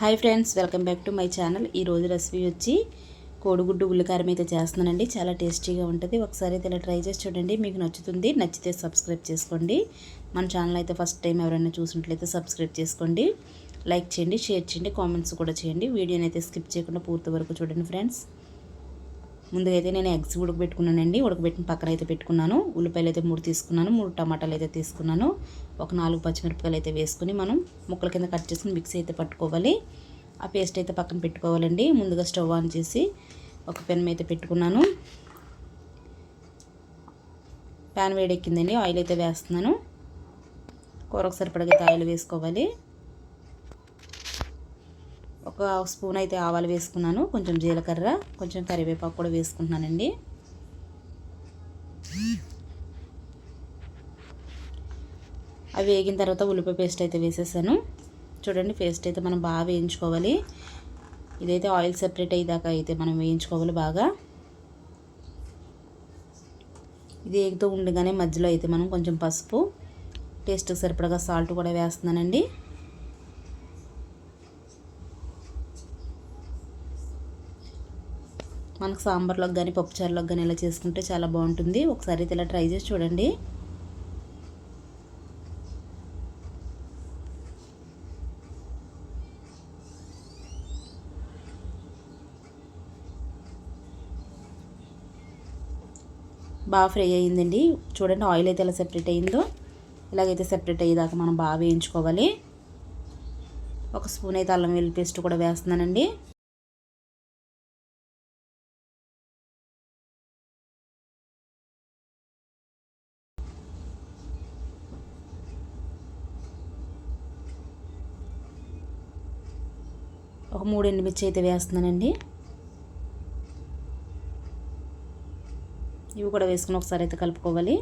Hi friends welcome back to my channel. ఈ రోజు recipe వచ్చి కోడిగుడ్డు ఉల్లికారం అయితే చేస్తున్నానండి. చాలా టేస్టీగా ఉంటుంది. ఒకసారి అయితే ఇలా ట్రై చేసి చూడండి. మీకు నచ్చుతుంది నచ్చితే సబ్స్క్రైబ్ చేసుకోండి. మన ఛానల్ అయితే ఫస్ట్ టైం ఎవరైనా చూసినట్లయితే సబ్స్క్రైబ్ చేసుకోండి. లైక్ చేయండి షేర్ చేయండి కామెంట్స్ కూడా చేయండి. వీడియోని అయితే స్కిప్ చేయకుండా పూర్తి వరకు చూడండి ఫ్రెండ్స్. ముందుగా అయితే నేను ఎగ్స్ ఉడకబెట్టుకున్నానండి. ఉడకబెట్టిన పక్కన అయితే పెట్టుకున్నాను. ఉల్లిపాయలు అయితే మూడు తీసుకున్నాను. మూడు టమాటాలు అయితే తీసుకున్నాను. ఒక నాలుగు పచ్చిమిరపకాయలు అయితే వేసుకుని మనం ముక్కల కింద కట్ చేసుకుని మిక్సీ అయితే పట్టుకోవాలి. ఆ పేస్ట్ అయితే పక్కన పెట్టుకోవాలండి. ముందుగా స్టవ్ ఆన్ చేసి ఒక పెన్ అయితే పెట్టుకున్నాను. ప్యాన్ వేడెక్కిందండి. ఆయిల్ అయితే వేస్తున్నాను. కూరకు సరిపడగా ఆయిల్ వేసుకోవాలి. ఒక స్పూన్ అయితే ఆవాలు వేసుకున్నాను కొంచెం జీలకర్ర కొంచెం కరివేపాకు కూడా వేసుకుంటున్నానండి. అవి వేగిన తర్వాత ఉల్లిపాయ పేస్ట్ అయితే వేసేసాను. చూడండి పేస్ట్ అయితే మనం బాగా వేయించుకోవాలి. ఇదైతే ఆయిల్ సెపరేట్ అయ్యేదాకా అయితే మనం వేయించుకోవాలి బాగా. ఇది ఎగుతూ ఉండగానే మధ్యలో అయితే మనం కొంచెం పసుపు టేస్ట్కి సరిపడగా సాల్ట్ కూడా వేస్తున్నానండి. మనకు సాంబార్లోకి కానీ పప్పుచారులోకి కానీ ఇలా చేసుకుంటే చాలా బాగుంటుంది. ఒకసారి అయితే ఇలా ట్రై చేసి చూడండి. బాగా ఫ్రై అయ్యిందండి చూడండి ఆయిల్ అయితే ఎలా సెపరేట్ అయ్యిందో ఇలాగైతే సెపరేట్ అయ్యేదాకా మనం బాగా వేయించుకోవాలి. ఒక స్పూన్ అయితే అల్లం వెల్లి పేస్ట్ కూడా వేస్తున్నానండి. ఒక మూడు ఎండుమిర్చి అయితే వేస్తున్నానండి. ఇవి కూడా వేసుకుని ఒకసారి అయితే కలుపుకోవాలి.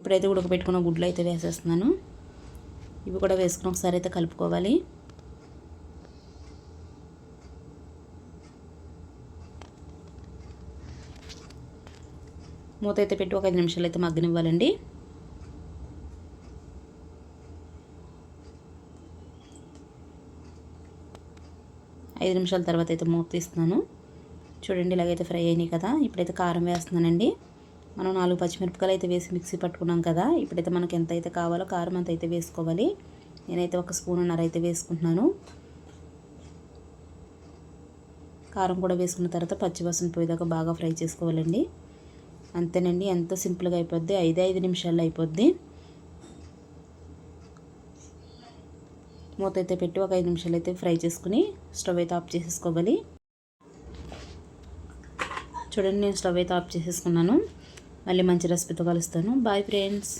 ఇప్పుడైతే ఉడకబెట్టుకున్న గుడ్లు అయితే వేసేస్తున్నాను. ఇవి కూడా వేసుకుని ఒకసారి అయితే కలుపుకోవాలి. మూత అయితే పెట్టి ఒక ఐదు నిమిషాలు అయితే మగ్గనివ్వాలండి. ఐదు నిమిషాల తర్వాత అయితే మూత తీస్తున్నాను. చూడండి ఇలాగైతే ఫ్రై అయినాయి కదా. ఇప్పుడైతే కారం వేస్తున్నానండి. మనం నాలుగు పచ్చిమిరపకాయలు అయితే వేసి మిక్సీ పట్టుకున్నాం కదా. ఇప్పుడైతే మనకి ఎంత అయితే కావాలో కారం అంత అయితే వేసుకోవాలి. నేనైతే ఒక స్పూన్ ఉన్నర అయితే వేసుకుంటున్నాను. కారం కూడా వేసుకున్న తర్వాత పచ్చివాసన పోయేదాకా బాగా ఫ్రై చేసుకోవాలండి. అంతేనండి ఎంతో సింపుల్గా అయిపోద్ది? ఐదు ఐదు నిమిషాల్లో అయిపోద్ది. మూత అయితే పెట్టి ఒక ఐదు నిమిషాలు అయితే ఫ్రై చేసుకుని స్టవ్ అయితే ఆఫ్ చేసేసుకోవాలి. చూడండి నేను స్టవ్ అయితే ఆఫ్ చేసేసుకున్నాను. మళ్ళీ మంచి రెసిపీతో కలుస్తాను. Bye friends.